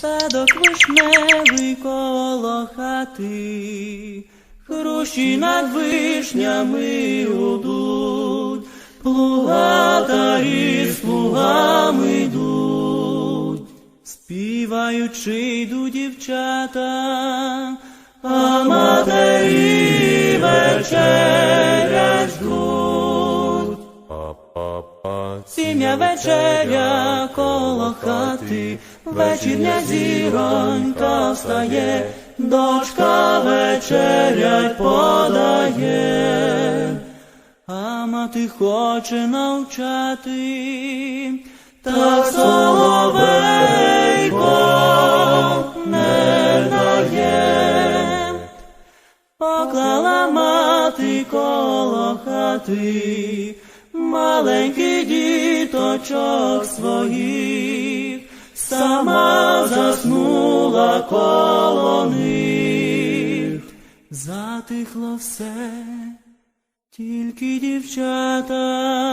Садок вишневий коло хати, Хрущі над вишнями гудуть, Плугатарі з плугами йдуть, співаючи йдуть дівчата, а матері вечерять ждуть. Сім'я вечеря коло хати, вечірня зіронька встає, дочка вечерять подає, а мати хоче навчати, та соловейко не дає. Поклала мати коло хати, маленький діточок своїх, сама заснула коло них, затихло все, тільки дівчата